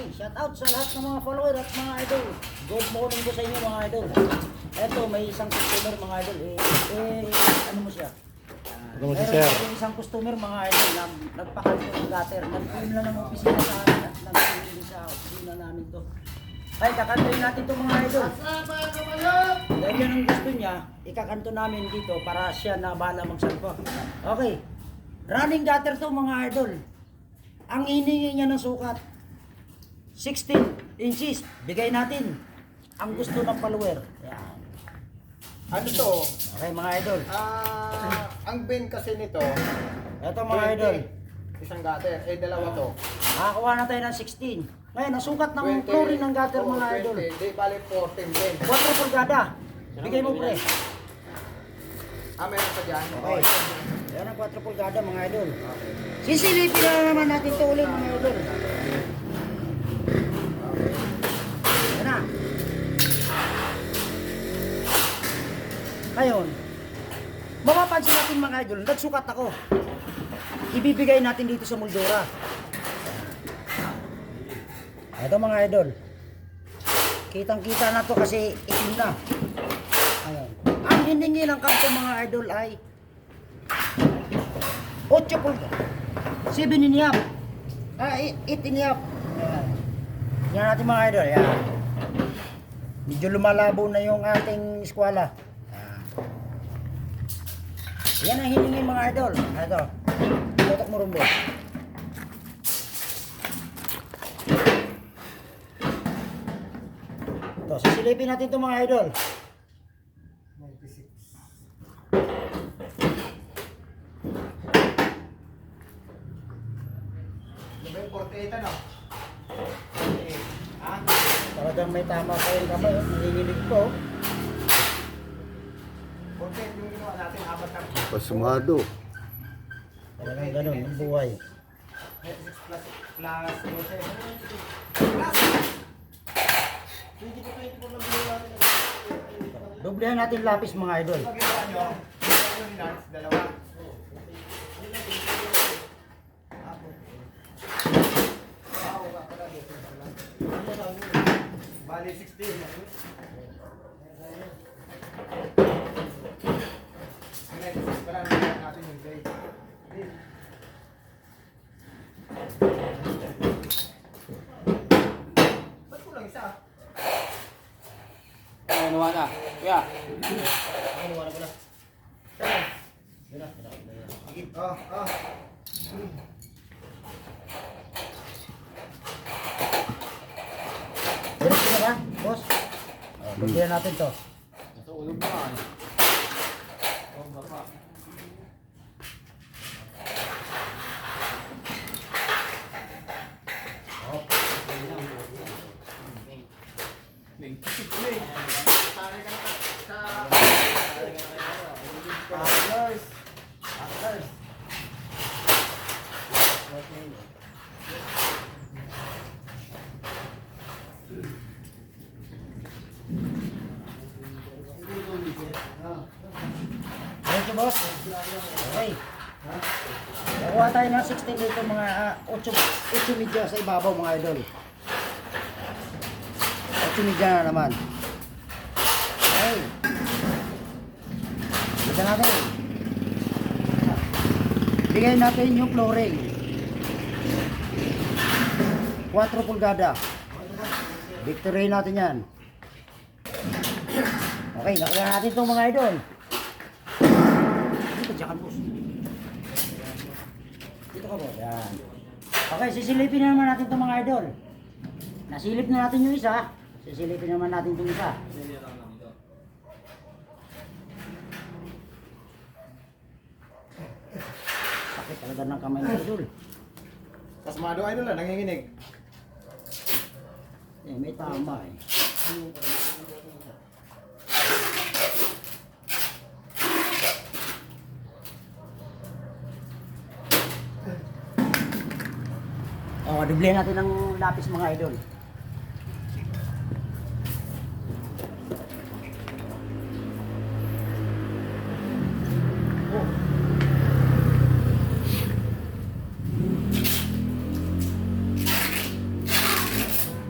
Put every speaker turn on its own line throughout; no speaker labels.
Okay, shout out sa lahat ng mga follower at mga idol. Good morning po sa inyo mga idol. Eto, may isang customer mga idol. Eh, eh ano mo siya?
Mo si
meron
sir?
isang customer mga idol na nagpakalito ng gutter. Nag-film lang ng opisina sa akin at nag-film din sa opisina namin to. Ay, kakantoin natin to mga idol. Dahil yan ang gusto niya, ikakanto namin dito para siya na bahala magsalpo. Okay. Running gutter to mga idol. Ang hiningi niya ng sukat, 16 inches. Bigay natin. Ang gusto ng follower. Yan.
Ano to?
Okay mga idol.
Ah, ang bin kasi nito,
Ito mga
20.
idol.
Isang gutter, eh dalawa to.
Nakakuha na tayo ng 16. Ngayon, ang sukat ng flooring ng gutter
Oo,
mga idol.
20. Di bali 14 din.
4 pulgada. Bigay mo pre.
Ah, meron pa dyan?
Okay. Yan ang 4 pulgada mga idol. Sisilipin na naman natin ito ulit mga idol. Ngayon, mapapansin natin mga idol, nagsukat ako. Ibibigay natin dito sa Moldora. Ito mga idol. Kitang kita na to kasi itim na. Ayun. Ang hiningi ng kanto mga idol ay 8 pulgada. 7 and a half. Ah, 8 and a half. Ayan. Yan natin mga idol. Yan. Medyo lumalabo na yung ating eskwela. Yan. Ang hiningi mga idol. Ito. Tutok mo rumbo. Ito, sisilipin natin ito mga idol.
96. Diba yung 48 ano?
Talagang may tama pa yung kamay. Nanginginig oh.
48 yung natin, apat na.
Pasumado.
Talagang ganun ang buhay.
96 plus, plus 12. Plus! 20 to 24 lang ginawa natin.
Doblehan natin lapis mga idol.
Pag ginawa nyo, yung nuts, dalawa. Bali 16. Next, pala natin yung day. Ba't kulang isa?
Ano na? Kuya.
Oh, oh.
Diretso na ba, boss? Oh, doblehan natin to.
Nasa ulo mo ah. Oh, baka.
Partners. Partners.
Diretso boss. Okay. Nakuha tayo ng 16 dito mga ah, 8, 8 media sa ibabaw mga idol. 8 media na naman. Okay. Bigyan natin. Bigay natin yung flooring. 4 pulgada. Victory natin yan. Okay, nakuha natin itong mga idol. Dito, dyan ka, boss. Boss. Yan. Okay, sisilipin na naman natin itong mga idol. Nasilip na natin yung isa. Sisilipin naman natin itong isa. Sakit talaga ng kamay ng idol.
Pasmado idol ah, nanginginig.
Eh, may tama eh. Oh, dubli natin ng lapis mga idol.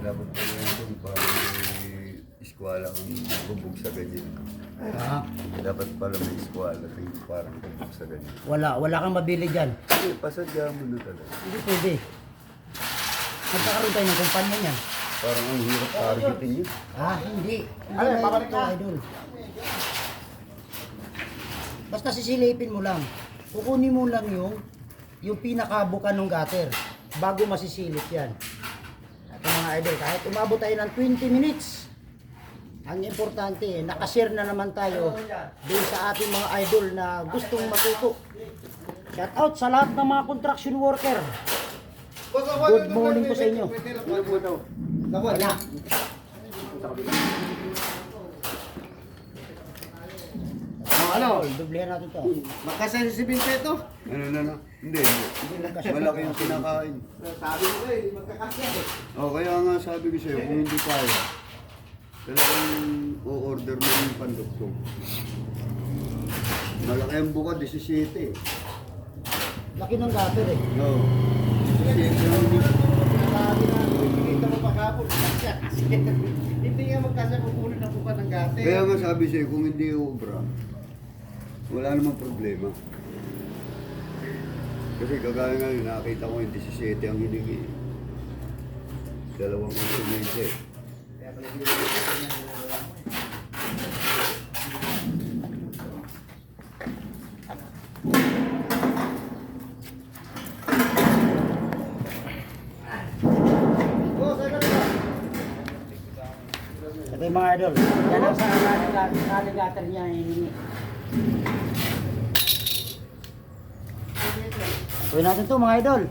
dapat pala yun para may eskwala kung bubog sa ganyan.
Ah,
Dapat pala may eskwala rin parang bubog sa ganyan.
wala, wala kang mabili dyan.
Hindi, pasadya mo na talaga.
Hindi pwede. Magkakaroon tayo ng kumpanya niyan.
Parang ang hirap targetin yun.
Ah, hindi. Hindi
Ano,
na
babalik
ito,
ka?
idol. Basta sisilipin mo lang. Kukunin mo lang yung yung pinakabuka ng gutter bago masisilip yan. Ito mga idol, kahit umabot tayo ng 20 minutes, ang importante, nakashare na naman tayo doon sa ating mga idol na gustong matuto. Shout out sa lahat ng mga construction worker. Good morning po sa inyo.
Ano po? Lawan.
Wala.
Oh, ano?
Dublihan natin to.
Makasaya si Vinceto.
Ano na na? Hindi, hindi. Malaki yung kinakain.
Sabi ko eh, magkakasya eh.
O, kaya nga sabi ko sa'yo, kung hindi kaya, talagang o-order mo yung pandugtong. Malaki ang buka, 17 eh.
Laki ng gutter eh.
No. 17 ang buka.
Sabi na, kita mo pa kapon, kasya, kasya. Hindi nga magkasya kukunin ang buka ng gate.
Kaya nga sabi sa'yo, kung hindi obra, wala namang problema. Kasi kagaya nga yun, nakakita ko yung 17 ang hiningi. Dalawang instrumento eh.
Oh, saan na ba?
Ito yung mga idol. Yan ang sa naligater niya hiningi. Gawin natin to mga idol.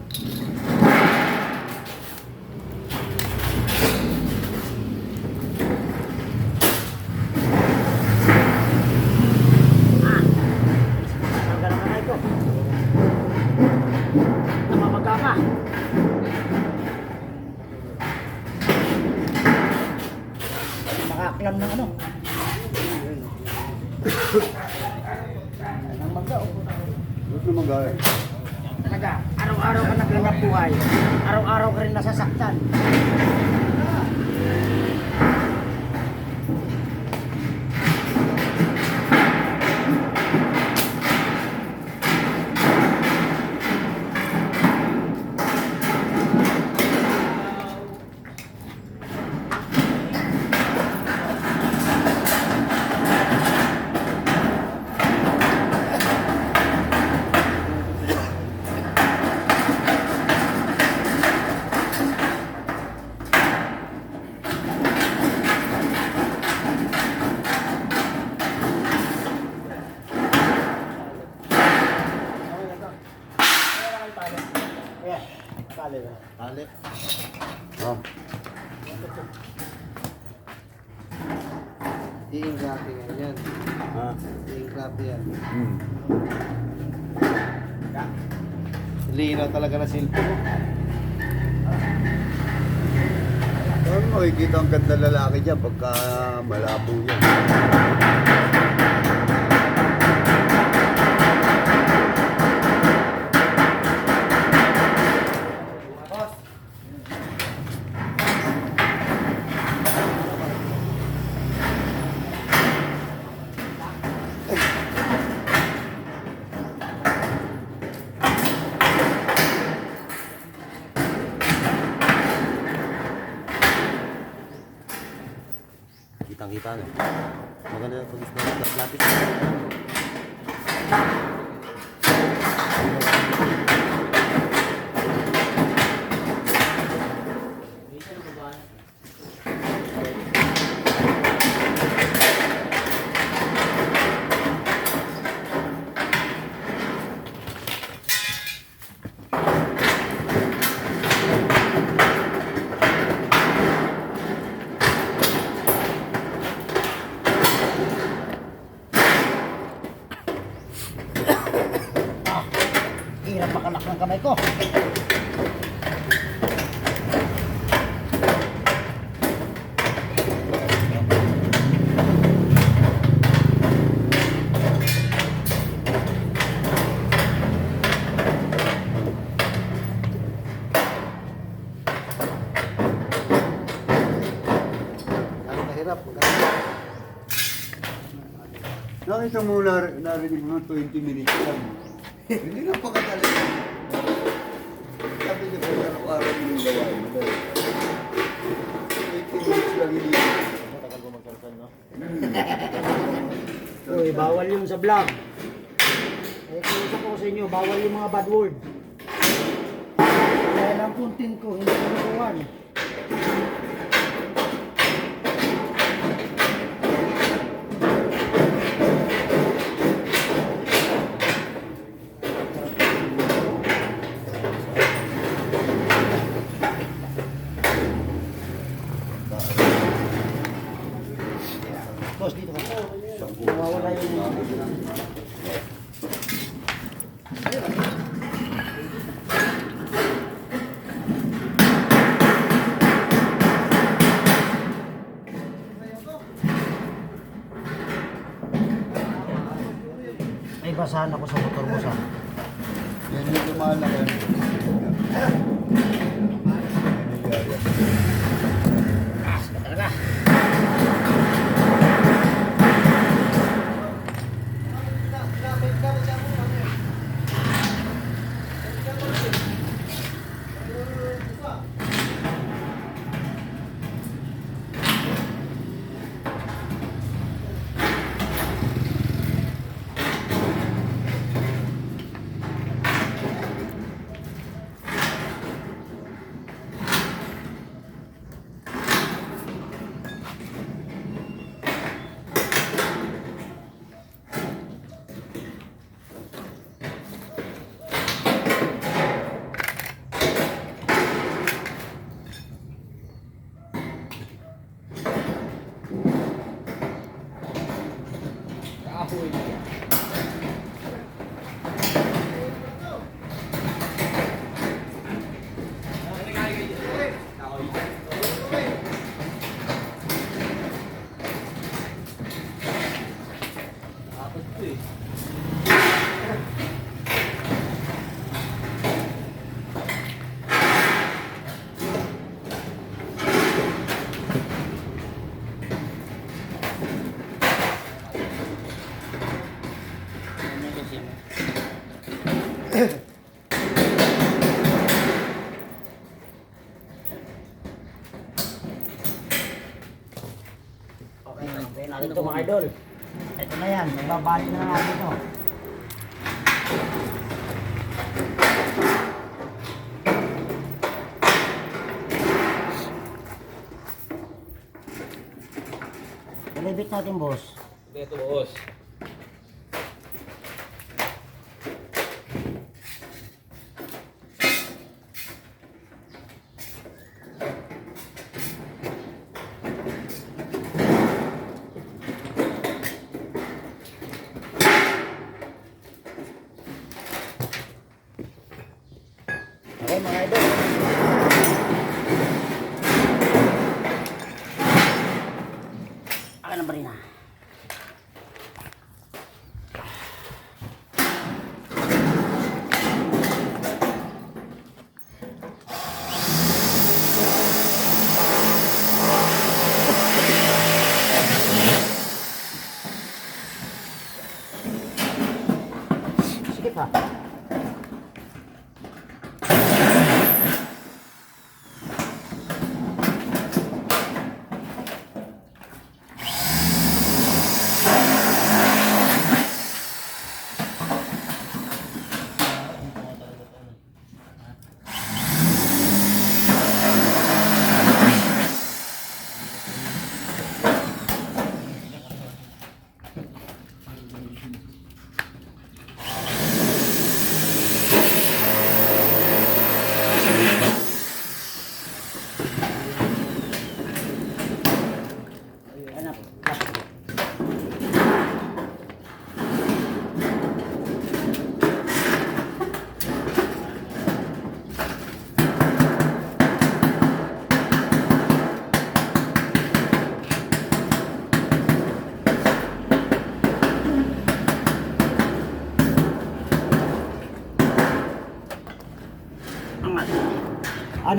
Ang maga. oh.
Ba't naman gaya?
Talaga, araw-araw ka naghanap buhay. Araw-araw ka rin nasasaktan.
Linaw talaga na cellphone.
Parang makikita ang ganda lalaki dyan pagka malabo yan.
Kitang-kita na. Maganda pag-isip ng
mahirap.
Nakita mo na narinig mo 20 minutes lang. Hindi na pakatali. Sabi niya kung araw-araw yung gawain. 20 minutes lang hindi.
Matagal ko magsalsal, no?
Uy, bawal yung sa vlog. Eh, kung ko sa inyo, bawal yung mga bad word. Kaya lang content ko, hindi ko nakuhan. Ay, basahan ako sa motor mo sa.
Yan yung lumalaki.
Okay, okay na ito mga idol. Ito na yan, magbabalik na natin ito. Ilibit natin, boss.
Ito, boss.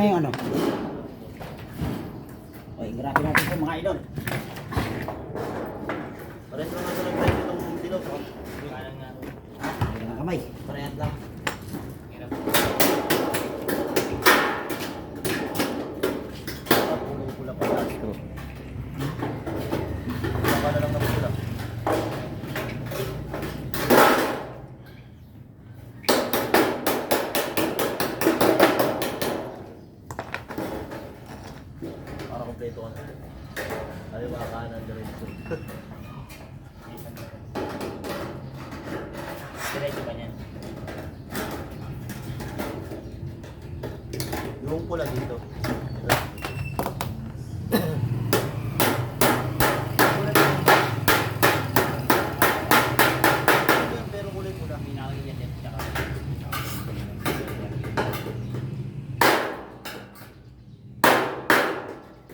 Ano yung ano? Okay, grabe natin po mga idol.
Dilo po. Kanan nga.
Ayan ang kamay.
Parehas lang. Pula pa lang. Pula na lang ng pula. Para kompleto ka na. Kaliwa kanan diretso. Diretso ba niyan? Yung pula dito. Ito. Ito yung pero kulay pula. Pinakagyan yan. Tsaka.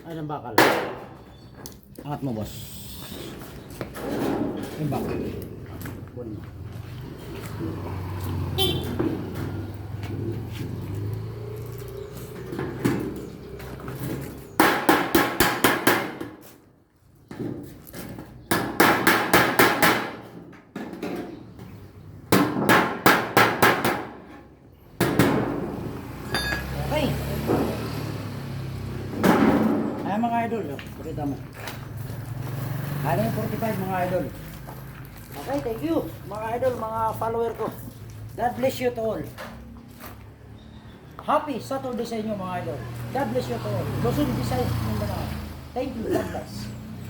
Ay, ng bakal. Angat mo, boss. Yung bakal. Kunin mo. Okay. Ayan mga idol, pakita mo. Ano yung 45 mga idol? Okay, thank you mga idol, mga follower ko. God bless you to all. Happy Saturday sa inyo mga idol. God bless you to all. Luzon, Visayas, Mindanao. Thank you, God bless.